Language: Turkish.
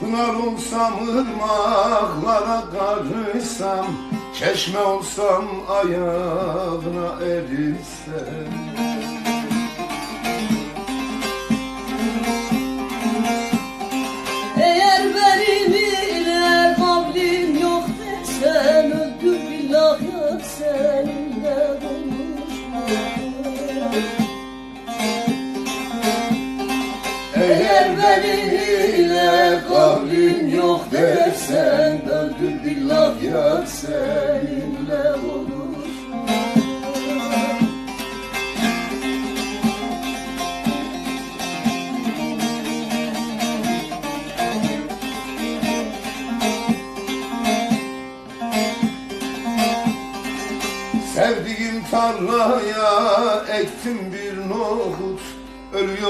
Pınar olsam ırmaklara karışsam Çeşme olsam ayağına erilsem Eğer benim ile kavlim yok desen Öldür billah yar seninle Benimle kavlim yok dersen Öldür billah yar seninle konuşma Sevdiğim tarlaya ektim bir nohut Ölüyor